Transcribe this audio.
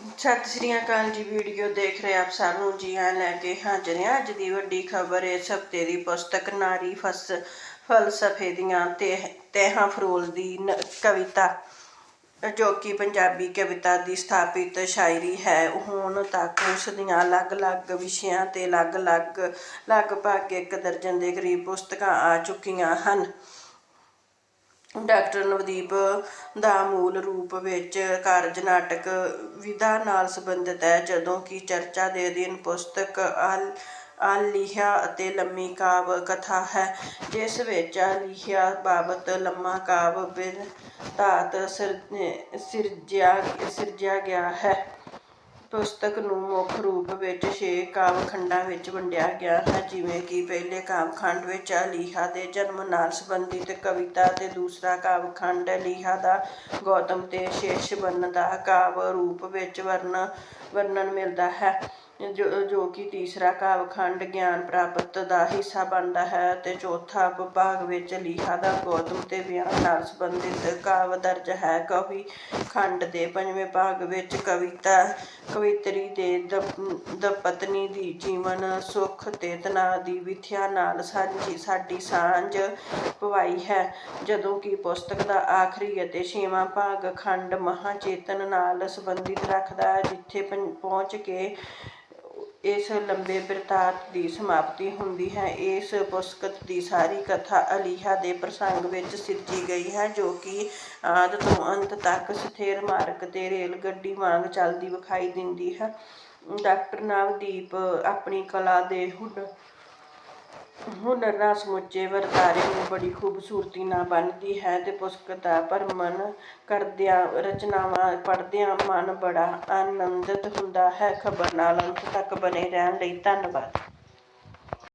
ਸਤਿ ਸ਼੍ਰੀ ਅਕਾਲ ਜੀ ਵੀਡੀਓ ਦੇਖ ਰਹੇ ਆਪ ਸਭ ਨੂੰ ਜੀ ਆਇਆਂ ਲੈ ਕੇ ਹਾਜ਼ਰ ਹਾਂ। ਅੱਜ ਦੀ ਵੱਡੀ ਖਬਰ ਇਸ ਹਫ਼ਤੇ ਦੀ ਪੁਸਤਕ ਨਾਰੀ ਫਸ ਫਲਸਫੇ ਦੀਆਂ ਤੇ ਤੇਹਾਂ ਫਰੋਲ ਦੀ ਨ- ਕਵਿਤਾ, ਜੋ ਕਿ ਪੰਜਾਬੀ ਕਵਿਤਾ ਦੀ ਸਥਾਪਿਤ ਸ਼ਾਇਰੀ ਹੈ। ਹੁਣ ਤੱਕ ਉਸ ਦੀਆਂ ਅਲੱਗ-ਅਲੱਗ ਵਿਸ਼ਿਆਂ ਤੇ ਅਲੱਗ-ਅਲੱਗ, ਲਗਭਗ ਇੱਕ ਦਰਜਨ ਦੇ ਕਰੀਬ ਪੁਸਤਕਾਂ ਆ ਚੁੱਕੀਆਂ ਹਨ। ਡਾਕਟਰ ਨਵਦੀਪ ਦਾ ਮੂਲ ਰੂਪ ਵਿੱਚ ਕਾਰਜ ਨਾਟਕ ਵਿਧਾ ਨਾਲ ਸੰਬੰਧਿਤ ਹੈ। ਜਦੋਂ ਕਿ ਚਰਚਾ ਦੇ ਅਧੀਨ ਪੁਸਤਕ ਅਲ ਅਲਿਖਿਆ ਅਤੇ ਲੰਮੀ ਕਾਵ ਕਥਾ ਹੈ, ਜਿਸ ਵਿੱਚ ਅਲਿਖਿਆ ਬਾਬਤ ਲੰਮਾ ਕਾਵ ਬਿਰਤਾਂਤ ਸਿਰ- ਸਿਰਜਿਆ ਸਿਰਜਿਆ ਗਿਆ ਹੈ। ਪੁਸਤਕ ਨੂੰ ਮੁੱਖ ਰੂਪ ਵਿੱਚ ਛੇ ਕਾਵਿ ਖੰਡਾਂ ਵਿੱਚ ਵੰਡਿਆ ਗਿਆ ਹੈ, ਜਿਵੇਂ ਕਿ ਪਹਿਲੇ ਕਾਵ ਖੰਡ ਵਿੱਚ ਅਲੀਹਾ ਦੇ ਜਨਮ ਨਾਲ ਸੰਬੰਧਿਤ ਕਵਿਤਾ ਤੇ ਦੂਸਰਾ ਕਾਵ ਖੰਡ ਅਲੀਹਾ ਦਾ ਗੌਤਮ ਤੇ ਸ਼ੇਸ਼ਵਨ ਦਾ ਕਾਵਿ ਰੂਪ ਵਿੱਚ ਵਰਣ ਵਰਣਨ ਮਿਲਦਾ ਹੈ। ਜੋ ਜੋ ਕਿ ਤੀਸਰਾ ਕਾਵ ਖੰਡ ਗਿਆਨ ਪ੍ਰਾਪਤ ਦਾ ਹਿੱਸਾ ਬਣਦਾ ਹੈ ਅਤੇ ਚੌਥਾ ਵਿਭਾਗ ਵਿੱਚ ਲੀਹਾ ਦਾ ਗੌਤਮ ਤੇ ਵਿਆਹ ਨਾਲ ਸੰਬੰਧਿਤ ਕਾਵ ਦਰਜ ਹੈ। ਕਵੀ ਖੰਡ ਦੇ ਪੰਜਵੇਂ ਭਾਗ ਵਿੱਚ ਕਵਿਤਾ, ਕਵਿਤਰੀ ਦੇ ਦਪਤਨੀ ਦੀ ਜੀਵਨ, ਸੁੱਖ ਤੇ ਤਣਾਅ ਦੀ ਵਿਥਿਆ ਨਾਲ ਸਾਂਝੀ, ਸਾਡੀ ਸਾਂਝ ਪਵਾਈ ਹੈ। ਜਦੋਂ ਕਿ ਪੁਸਤਕ ਦਾ ਆਖਰੀ ਅਤੇ ਛੇਵਾਂ ਭਾਗ ਖੰਡ ਮਹਾਚੇਤਨ ਨਾਲ ਸੰਬੰਧਿਤ ਰੱਖਦਾ ਹੈ, ਜਿੱਥੇ ਪਹੁੰ- ਪਹੁੰਚ ਕੇ ਇਸ ਲੰਬੇ ਬਿਰਤਾਂਤ ਦੀ ਸਮਾਪਤੀ ਹੁੰਦੀ ਹੈ। ਇਸ ਪੁਸਤਕ ਦੀ ਸਾਰੀ ਕਥਾ ਅਲੀਹਾ ਦੇ ਪ੍ਰਸੰਗ ਵਿੱਚ ਸਿਰਜੀ ਗਈ ਹੈ, ਜੋ ਕਿ ਆਦ ਤੋਂ ਅੰਤ ਤੱਕ ਸਥਿਰ ਮਾਰਗ ਤੇ ਰੇਲ ਗੱਡੀ ਵਾਂਗ ਚੱਲਦੀ ਵਿਖਾਈ ਦਿੰਦੀ ਹੈ। ਡਾਕਟਰ ਨਵਦੀਪ ਆਪਣੀ ਕਲਾ ਦੇ ਹੁਨਰ ਹੁਨਰ ਨਾਲ ਸਮੁੱਚੇ ਵਰਤਾਰੇ ਨੂੰ ਬੜੀ ਖੂਬਸੂਰਤੀ ਨਾਲ ਬੰਨ੍ਹਦੀ ਹੈ ਅਤੇ ਪੁਸਤਕ ਦਾ ਭਰਮਣ ਕਰਦਿਆਂ, ਰਚਨਾਵਾਂ ਪੜ੍ਹਦਿਆਂ ਮਨ ਬੜਾ ਆਨੰਦਿਤ ਹੁੰਦਾ ਹੈ। ਖਬਰ ਨਾਲ ਅੰਤ ਤੱਕ ਬਣੇ ਰਹਿਣ ਲਈ ਧੰਨਵਾਦ।